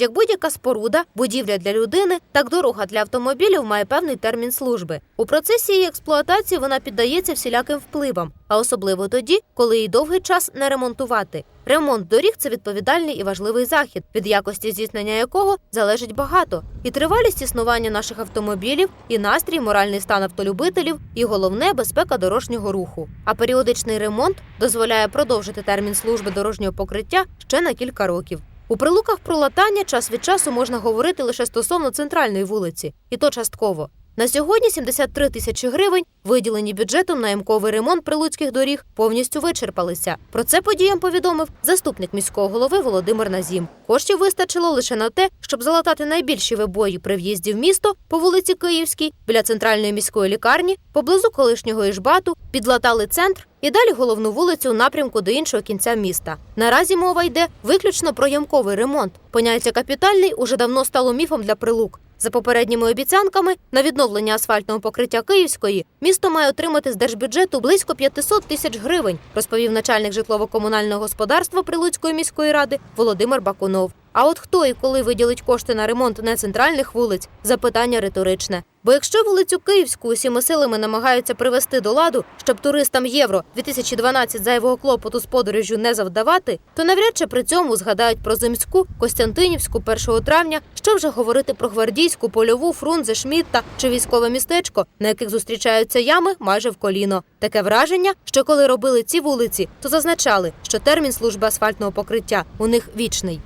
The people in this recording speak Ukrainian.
Як будь-яка споруда, будівля для людини, так дорога для автомобілів має певний термін служби. У процесі її експлуатації вона піддається всіляким впливам, а особливо тоді, коли її довгий час не ремонтувати. Ремонт доріг це відповідальний і важливий захід, від якості здійснення якого залежить багато. І тривалість існування наших автомобілів, і настрій, моральний стан автолюбителів, і головне безпека дорожнього руху. А періодичний ремонт дозволяє продовжити термін служби дорожнього покриття ще на кілька років. У прилуках про латання час від часу можна говорити лише стосовно центральної вулиці, і то частково. На сьогодні 73 тисячі гривень, виділені бюджетом на ямковий ремонт прилуцьких доріг, повністю вичерпалися. Про це подіям повідомив заступник міського голови Володимир Назім. Коштів вистачило лише на те, щоб залатати найбільші вибої при в'їзді в місто по вулиці Київській, біля центральної міської лікарні, поблизу колишнього Іжбату, підлатали центр і далі головну вулицю у напрямку до іншого кінця міста. Наразі мова йде виключно про ямковий ремонт. Поняття капітальний уже давно стало міфом для прилук. За попередніми обіцянками на відновлення асфальтного покриття Київської місто має отримати з держбюджету близько 500 тисяч гривень, розповів начальник житлово-комунального господарства Прилуцької міської ради Володимир Бакунов. А от хто і коли виділить кошти на ремонт не центральних вулиць запитання риторичне. Бо якщо вулицю Київську усіми силами намагаються привести до ладу, щоб туристам євро 2012 зайвого клопоту з подорожжю не завдавати, то навряд чи при цьому згадають про Зимську, Костянтинівську 1 травня, що вже говорити про гвардійську, польову, Фрунзе, Шмітта чи військове містечко, на яких зустрічаються ями майже в коліно. Таке враження, що коли робили ці вулиці, то зазначали, що термін служби асфальтного покриття у них вічний.